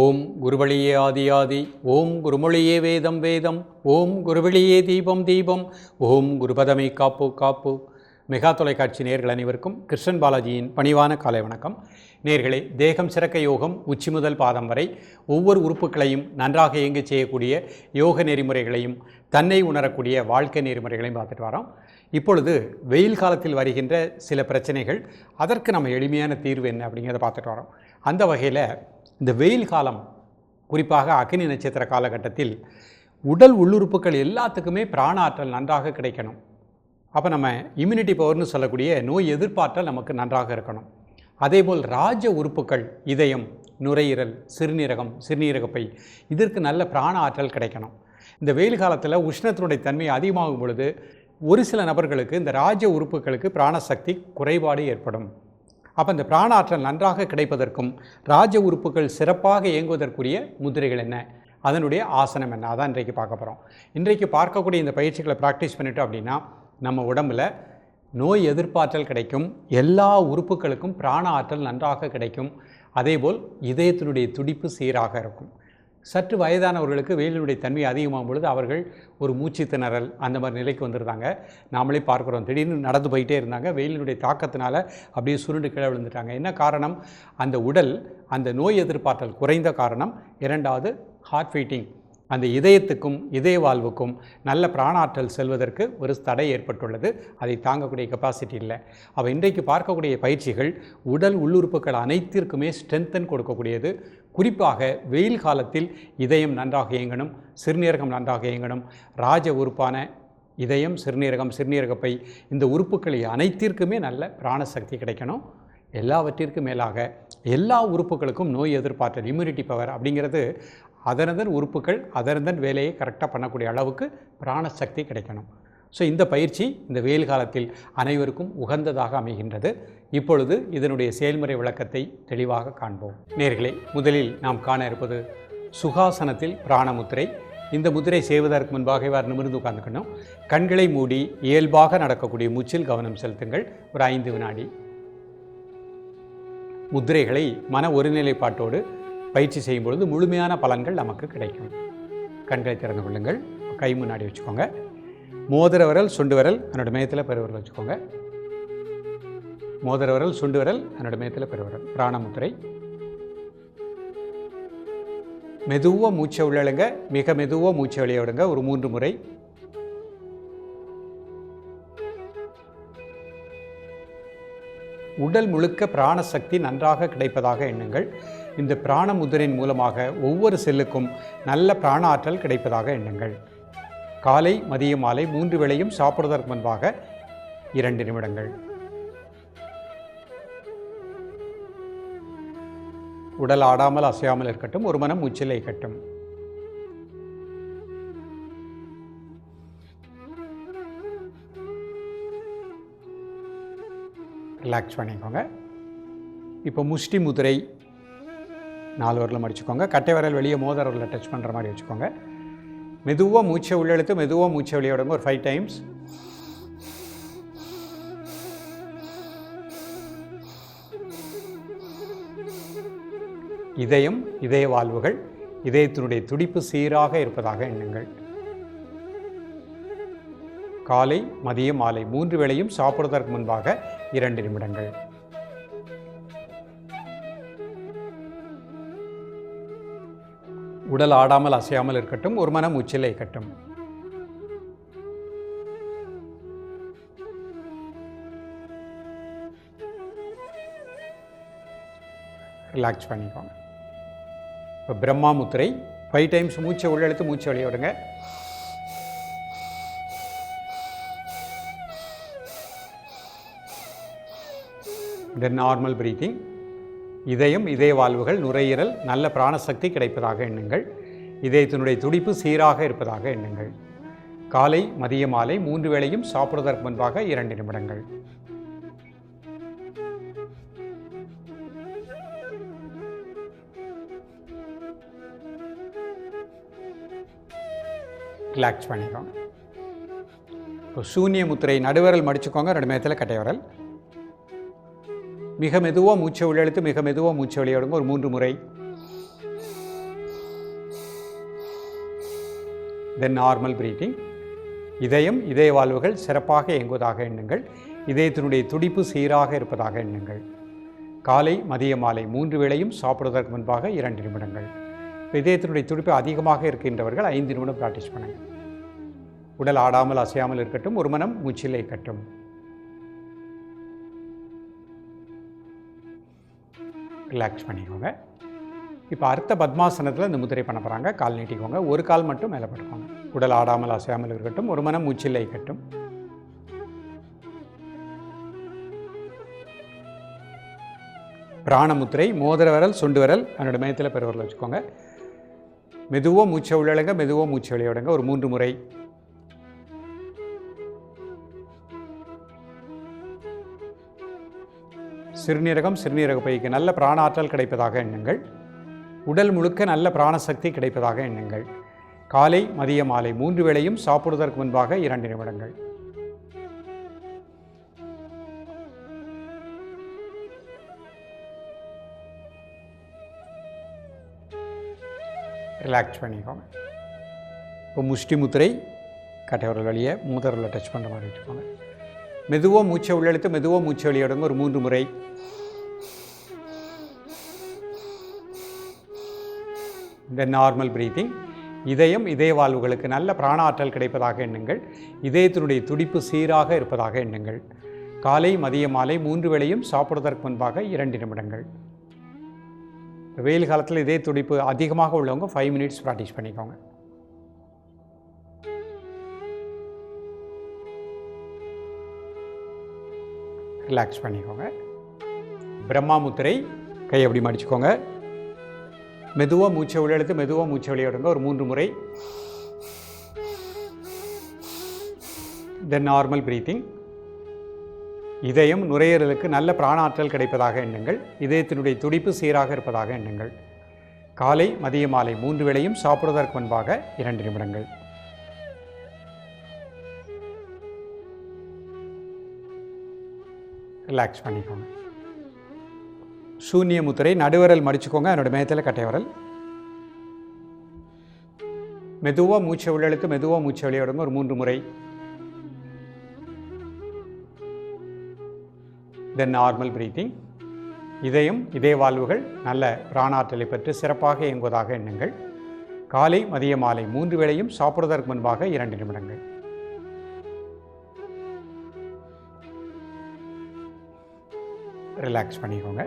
ஓம் குருவழியே ஆதியாதி ஓம் குருமொழியே வேதம் வேதம் ஓம் குருவழியே தீபம் தீபம் ஓம் குருபதமை காப்பு காப்பு. மெகா தொலைக்காட்சி நேர்கள் அனைவருக்கும் கிருஷ்ணன் பாலாஜியின் பணிவான காலை வணக்கம். நேர்களே தேகம் சிறக்க யோகம் உச்சி முதல் பாதம் வரை ஒவ்வொரு உறுப்புகளையும் நன்றாக இயங்கி செய்யக்கூடிய யோக நெறிமுறைகளையும் தன்னை உணரக்கூடிய வாழ்க்கை நெறிமுறைகளையும் பார்த்துட்டு வரோம். இப்பொழுது வெயில் காலத்தில் வருகின்ற சில பிரச்சனைகள் அதற்கு நம்ம எளிமையான தீர்வு என்ன அப்படிங்கிறத பார்த்துட்டு வரோம். அந்த வகையில் இந்த வெயில் காலம் குறிப்பாக அக்னி நட்சத்திர காலகட்டத்தில் உடல் உள்ளுறுப்புகள் எல்லாத்துக்குமே பிராண ஆற்றல் நன்றாக கிடைக்கணும். அப்போ நம்ம இம்யூனிட்டி பவர்னு சொல்லக்கூடிய நோய் எதிர்ப்பாற்றல் நமக்கு நன்றாக இருக்கணும். அதேபோல் ராஜ உறுப்புகள் இதயம் நுரையீரல் சிறுநீரகம் சிறுநீரகப்பை இதற்கு நல்ல பிராண ஆற்றல் கிடைக்கணும். இந்த வெயில் காலத்தில் உஷ்ணத்தினுடைய தன்மை அதிகமாகும் பொழுது ஒரு சில நபர்களுக்கு இந்த ராஜ உறுப்புகளுக்கு பிராணசக்தி குறைபாடு ஏற்படும். அப்போ இந்த பிராண ஆற்றல் நன்றாக கிடைப்பதற்கும் ராஜ உறுப்புகள் சிறப்பாக இயங்குவதற்குரிய முதிரைகள் என்ன? அதனுடைய ஆசனம் என்ன? அதான் இன்றைக்கு பார்க்க போகிறோம் இன்றைக்கு பார்க்கக்கூடிய இந்த பயிற்சிகளை ப்ராக்டிஸ் பண்ணிட்டோம் அப்படின்னா நம்ம உடம்புல நோய் எதிர்ப்பாற்றல் கிடைக்கும். எல்லா உறுப்புகளுக்கும் பிராண ஆற்றல் நன்றாக கிடைக்கும். அதேபோல் இதயத்தினுடைய துடிப்பு சீராக இருக்கும். சற்று வயதானவர்களுக்கு வெயிலினுடைய தன்மை அதிகமாகும் பொழுது அவர்கள் ஒரு மூச்சு திணறல் அந்த மாதிரி நிலைக்கு வந்துருந்தாங்க. நாமளே பார்க்குறோம். திடீர்னு நடந்து போயிட்டே இருந்தாங்க. வெயிலினுடைய தாக்கத்தினால அப்படியே சுருண்டு கீழே விழுந்துட்டாங்க. என்ன காரணம்? அந்த உடல் அந்த நோய் எதிர்ப்பாற்றல் குறைந்த காரணம். இரண்டாவது ஹார்ட் ஃபீட்டிங் அந்த இதயத்துக்கும் இதய வாழ்வுக்கும் நல்ல பிராணாற்றல் செல்வதற்கு ஒரு தடை ஏற்பட்டுள்ளது. அதை தாங்கக்கூடிய கெப்பாசிட்டி இல்லை. அப்போ இன்றைக்கு பார்க்கக்கூடிய பயிற்சிகள் உடல் உள்ளுறுப்புகள் அனைத்திற்குமே ஸ்ட்ரென்தன் கொடுக்கக்கூடியது. குறிப்பாக வெயில் காலத்தில் இதயம் நன்றாக இயங்கணும் சிறுநீரகம் நன்றாக இயங்கணும். ராஜ உறுப்பான இதயம் சிறுநீரகம் சிறுநீரகப்பை இந்த உறுப்புகளை அனைத்திற்குமே நல்ல பிராணசக்தி கிடைக்கணும். எல்லாவற்றிற்கும் மேலாக எல்லா உறுப்புகளுக்கும் நோய் எதிர்ப்பாற்றல் இம்யூனிட்டி பவர் அப்படிங்கிறது அதனதன் உறுப்புகள் அதனதன் வேலையை கரெக்டாக பண்ணக்கூடிய அளவுக்கு பிராணசக்தி கிடைக்கணும். ஸோ இந்த பயிற்சி இந்த வெயில் காலத்தில் அனைவருக்கும் உகந்ததாக அமைகின்றது. இப்பொழுது இதனுடைய செயல்முறை விளக்கத்தை தெளிவாக காண்போம். நேர்களே முதலில் நாம் காண இருப்பது சுகாசனத்தில் பிராணமுத்திரை. இந்த முத்திரை செய்வதற்கு முன்பாக இவ்வாறு நிமிர்ந்து உட்கார்ந்துக்கணும். கண்களை மூடி இயல்பாக நடக்கக்கூடிய மூச்சில் கவனம் செலுத்துங்கள். ஒரு ஐந்து வினாடி. முத்திரைகளை மன ஒருநிலைப்பாட்டோடு பயிற்சி செய்யும் பொழுது முழுமையான பலன்கள் நமக்கு கிடைக்கும். கண்களை திறந்து கொள்ளுங்கள். கை முன்னாடி வச்சுக்கோங்க. மோதிர விரல் சுண்டு விரல் என்னோடய மேத்தில் பெருவரல் வச்சுக்கோங்க. மோதிர விரல் சுண்டு விரல் என்னோட மேத்தில் பெருவிரல் பிராணமுத்திரை. மெதுவாக மூச்சை உள்ளழுங்க மிக மெதுவாக மூச்சை வெளியே விடுங்க. ஒரு மூன்று முறை. உடல் முழுக்க பிராணசக்தி நன்றாக கிடைப்பதாக எண்ணுங்கள். இந்த பிராண முதிரின் மூலமாக ஒவ்வொரு செல்லுக்கும் நல்ல பிராண ஆற்றல் கிடைப்பதாக எண்ணுங்கள். காலை மதியம் மாலை மூன்று வேளையும் சாப்பிடுவதற்கு முன்பாக இரண்டு நிமிடங்கள். உடல் ஆடாமல் அசையாமல் இருக்கட்டும் ஒரு மனம் உச்சிலை கட்டும் ரிலாக்ஸ் பண்ணிக்கோங்க. இப்போ முஷ்டி முதிரை நாலு வரலில் மடிச்சுக்கோங்க. கட்டை விரல் வெளியே மோதரவரில் டச் பண்ணுற மாதிரி வச்சுக்கோங்க. மெதுவாக மூச்சை உள்ளெழுத்து மெதுவாக மூச்சை வெளியே விடுங்க. ஒரு ஃபைவ் டைம்ஸ் இதயம் இதய வாழ்வுகள் இதயத்தினுடைய துடிப்பு சீராக இருப்பதாக எண்ணுங்கள். காலை மதியம் மாலை மூன்று வேளையும் சாப்பிடுவதற்கு முன்பாக இரண்டு நிமிடங்கள். உடல் ஆடாமல் அசையாமல் இருக்கட்டும் ஒரு மனம் உச்சில் இருக்கட்டும். ரிலாக்ஸ் பண்ணிக்கோங்க. இப்போ பிரம்மா முத்திரை ஃபைவ் டைம்ஸ் மூச்சை உள்ளெழுத்து மூச்சை வெளியே விடுங்க. தென் நார்மல் பிரீத்திங் இதயம் இதய வாழ்வுகள் நுரையீரல் நல்ல பிராணசக்தி கிடைப்பதாக எண்ணுங்கள். இதயத்தினுடைய துடிப்பு சீராக இருப்பதாக எண்ணுங்கள். காலை மதிய மாலை மூன்று வேளையும் சாப்பிடுவதற்கு முன்பாக இரண்டு நிமிடங்கள். ரிலாக்ஸ் பண்ணிக்கோங்க. இப்போ சூன்ய முத்திரை நடுவரல் மடிச்சுக்கோங்க ரெண்டு மேத்தில் கட்டைவரல் மிக மெதுவாக மூச்சை உள்ளெழுத்து மிக மெதுவாக மூச்சை வெளியிடுங்க ஒரு மூன்று முறை. தென் நார்மல் பிரீத்திங் இதயம் இதய வாழ்வுகள் சிறப்பாக இயங்குவதாக எண்ணுங்கள். இதயத்தினுடைய துடிப்பு சீராக இருப்பதாக எண்ணுங்கள். காலை மதிய மாலை மூன்று வேளையும் சாப்பிடுவதற்கு முன்பாக இரண்டு நிமிடங்கள். இதயத்தினுடைய துடிப்பு அதிகமாக இருக்கின்றவர்கள் ஐந்து நிமிடம் ப்ராக்டிஸ் பண்ணுங்கள் உடல் ஆடாமல் அசையாமல் இருக்கட்டும் ஒரு மனம் மூச்சிலே கட்டும் ரிலாக்ஸ் பண்ணிக்கோங்க. இப்போ அர்த்த பத்மாசனத்தில் இந்த முத்திரை பண்ண போகிறாங்க கால் நீட்டிக்கோங்க. ஒரு கால் மட்டும் மேலே பட்டுக்கோங்க. உடல் ஆடாமல் அசையாமல் இருக்கட்டும் ஒரு மனம் மூச்சில் கட்டும் பிராணமுத்திரை மோதிர விரல் சுண்டு விரல் என்னோடய மையத்தில் பெருவரில் வச்சுக்கோங்க. மெதுவாக மூச்சை உள்ளடங்க மெதுவாக மூச்சை வெளியடங்க ஒரு மூன்று முறை. சிறுநீரகம் சிறுநீரக பைக்கு நல்ல பிராண ஆற்றல் கிடைப்பதாக எண்ணுங்கள். உடல் முழுக்க நல்ல பிராணசக்தி கிடைப்பதாக எண்ணுங்கள். காலை மதிய மாலை மூன்று வேளையும் சாப்பிடுவதற்கு முன்பாக இரண்டு நிமிடங்கள். ரிலாக்ஸ் பண்ணிக்கோங்க. இப்போ முஷ்டி முத்திரை கட்டைவரல் வழியை மூதரில் டச் பண்ணுற மாதிரி வச்சுக்கோங்க. மெதுவாக மூச்சை உள்ளெழுத்து மெதுவாக மூச்சை வெளியிடுங்க ஒரு மூன்று முறை. இந்த நார்மல் பிரீத்திங் இதயம் இதய வாழ்வுகளுக்கு நல்ல பிராண ஆற்றல் கிடைப்பதாக எண்ணுங்கள். இதயத்தினுடைய துடிப்பு சீராக இருப்பதாக எண்ணுங்கள். காலை மதிய மாலை மூன்று வேளையும் சாப்பிடுவதற்கு முன்பாக இரண்டு நிமிடங்கள். வெயில் காலத்தில் இதே துடிப்பு அதிகமாக உள்ளவங்க ஃபைவ் மினிட்ஸ் ப்ராக்டிஸ் பண்ணிக்கோங்க. ரிலாக்ஸ் பண்ணிக்கோங்க. பிரம்மா முத்திரை கை அப்படி மடிச்சுக்கோங்க. மெதுவாக மூச்சை உள்ளெழுத்து மெதுவாக மூச்சை வெளியிடுங்க ஒரு மூன்று முறை. தென் நார்மல் பிரீத்திங் இதயம் நுரையீரலுக்கு நல்ல பிராணாற்றல் கிடைப்பதாக எண்ணுங்கள். இதயத்தினுடைய துடிப்பு சீராக இருப்பதாக எண்ணுங்கள். காலை மதிய மாலை மூன்று வேளையும் சாப்பிடுவதற்கு முன்பாக இரண்டு நிமிடங்கள். ரிலாக்ஸ் பண்ணிக்கோங்க. சூன்ய முத்திரை நடுவரல் மடிச்சுக்கோங்க. என்னோட மேத்தில் கட்டை வரல். மெதுவாக மூச்சை உள்ளெழுத்து மெதுவாக மூச்சை வெளியிடுங்க ஒரு மூன்று முறை. தென் நார்மல் பிரீத்திங் இதயம் இதய வாழ்வுகள் நல்ல பிராணாற்றலை பெற்று சிறப்பாக இயங்குவதாக எண்ணுங்கள். காலை மதிய மாலை மூன்று வேளையும் சாப்பிடுவதற்கு முன்பாக இரண்டு நிமிடங்கள். ரிலாக்ஸ் பண்ணிக்கோங்க.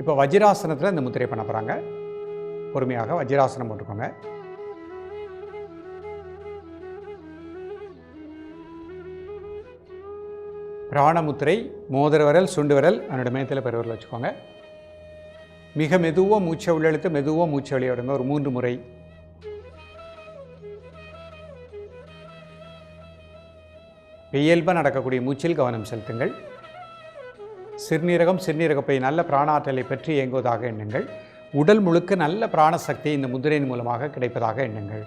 இப்போ வஜ்ராசனத்தில் இந்த முத்திரை பண்ண போகிறாங்க பொறுமையாக வஜ்ராசனம் போட்டுக்கோங்க. பிராணமுத்திரை மோதிர விரல் சுண்டு விரல் அவனோட மேத்தில் பெருவரில் வச்சுக்கோங்க. மிக மெதுவாக மூச்சை உள்ளெழுத்து மெதுவாக மூச்சை வெளியிடுங்க ஒரு மூன்று முறை. இயல்பாக நடக்கக்கூடிய மூச்சில் கவனம் செலுத்துங்கள். சிறுநீரகம் சிறுநீரகப்பை நல்ல பிராணாற்றலை பெற்று இயங்குவதாக எண்ணுங்கள். உடல் முழுக்க நல்ல பிராணசக்தி இந்த முதிரையின் மூலமாக கிடைப்பதாக எண்ணுங்கள்.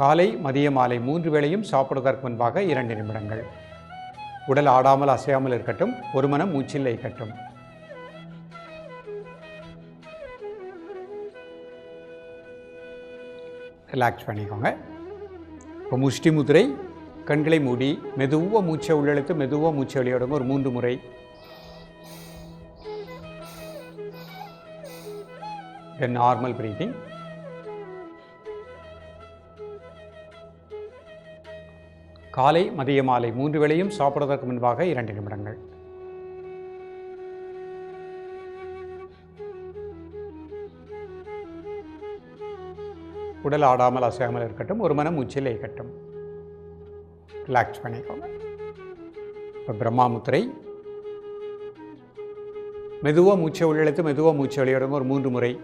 காலை மதிய மாலை மூன்று வேளையும் சாப்பிடுவதற்கு முன்பாக இரண்டு நிமிடங்கள். உடல் ஆடாமல் அசையாமல் இருக்கட்டும் ஒரு மனம் மூச்சில் இருக்கட்டும். ரிலாக்ஸ் பண்ணிக்கோங்க. இப்போ முஷ்டி முதிரை கண்களை மூடி மெதுவாக மூச்சை உள்ளெழுத்து மெதுவாக மூச்சை வெளியிடுங்க. ஒரு மூன்று முறை. நார்மல் பிரீத்திங் காலை மதிய மாலை மூன்று வேளையும் சாப்பிடுவதற்கு முன்பாக இரண்டு நிமிடங்கள். உடல் ஆடாமல் அசையாமல் இருக்கட்டும் ஒரு மனம் உச்சில் இருக்கட்டும். ரிலாக்ஸ் பண்ணிக்கோங்க. இப்போ பிரம்மா முத்திரை. மெதுவாக மூச்சை உள்ளெழுத்து மெதுவாக மூச்சை வெளியிடுங்க ஒரு மூன்று முறை.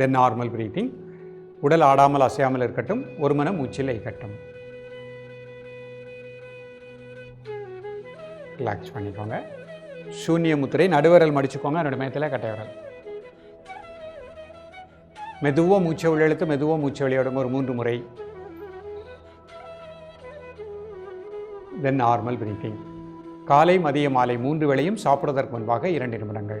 தென் நார்மல் ப்ரீத்திங் உடல் ஆடாமல் அசையாமல் இருக்கட்டும் ஒரு மனம் மூச்சில் இருக்கட்டும். ரிலாக்ஸ் பண்ணிக்கோங்க. சூன்ய முத்திரை நடுவரல் மடிச்சுக்கோங்க என்னோட மயத்தில் கட்டையரல் மெதுவாக மூச்சை உள்ளெழுத்து மெதுவாக மூச்சை வெளியிடுங்க ஒரு மூன்று முறை. தென் நார்மல் பிரீத்திங் காலை மதிய மாலை மூன்று வேளையும் சாப்பிடுவதற்கு முன்பாக இரண்டு நிமிடங்கள்.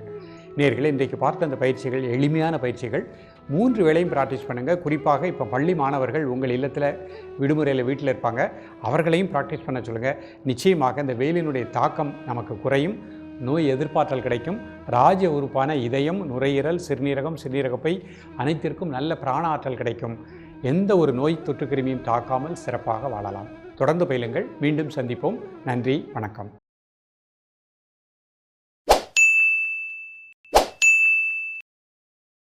நேர்களை இன்றைக்கு பார்த்த அந்த பயிற்சிகள் எளிமையான பயிற்சிகள் மூன்று வேளையும் ப்ராக்டிஸ் பண்ணுங்கள் குறிப்பாக இப்போ பள்ளி மாணவர்கள் உங்கள் இல்லத்தில் விடுமுறையில் வீட்டில் இருப்பாங்க. அவர்களையும் ப்ராக்டிஸ் பண்ண சொல்லுங்கள் நிச்சயமாக இந்த வெயிலினுடைய தாக்கம் நமக்கு குறையும். நோய் எதிர்ப்பாற்றல் கிடைக்கும். ராஜ உறுப்பான இதயம் நுரையீரல் சிறுநீரகம் சிறுநீரகப்பை அனைத்திற்கும் நல்ல பிராண ஆற்றல் கிடைக்கும். எந்த ஒரு நோய் தொற்று கிருமியும் தாக்காமல் சிறப்பாக வாழலாம். தொடர்ந்து பயிலுங்கள். மீண்டும் சந்திப்போம். நன்றி. வணக்கம்.